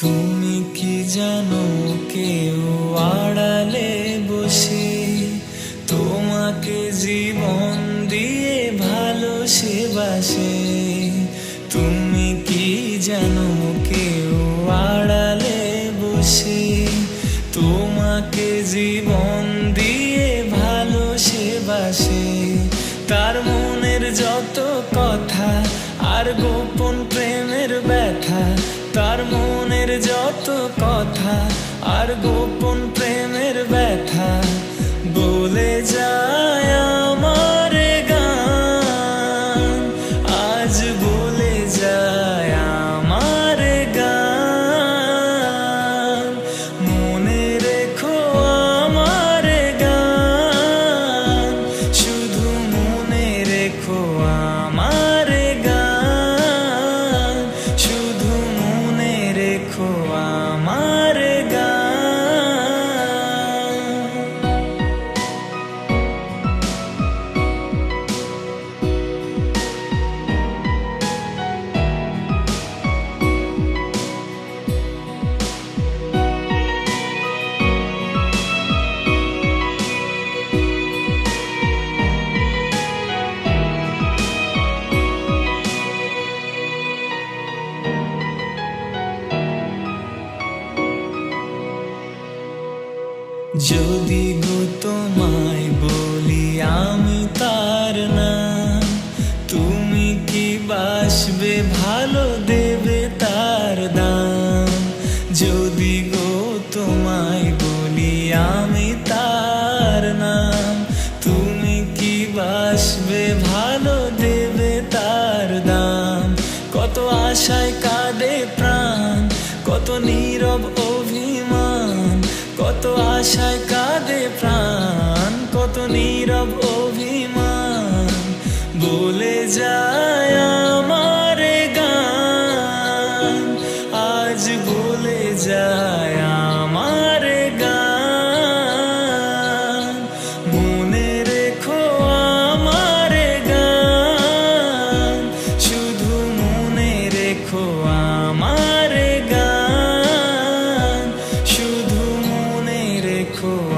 তুমি কি জানো কেউ আড়ালে বসে? তোমাকে জীবন দিয়ে ভালো সে। বাসে তুমি কি জানো কেউ আড়ালে বসে? তোমাকে জীবন দিয়ে ভালো সে। বাসে তার মনের যত কথা আর গোপন প্রেমের ব্যথা তার মনের যত কথা আর গোপন প্রেমের ব্যথা বলে যায় for a while. যদি গো তোমায় বলি আমি তার নাম তুমি কি বাসবে? ভালো দেবে তার দাম। যদি গো তোমায় বলি আমি তার নাম তুমি কি বাসবে? ভালো দেবে তার দাম। কত আশায় কাঁদে প্রাণ, কত নীরব কত আশায় কাঁদে প্রাণ কত নীরব অভিমান বলে যায় cool.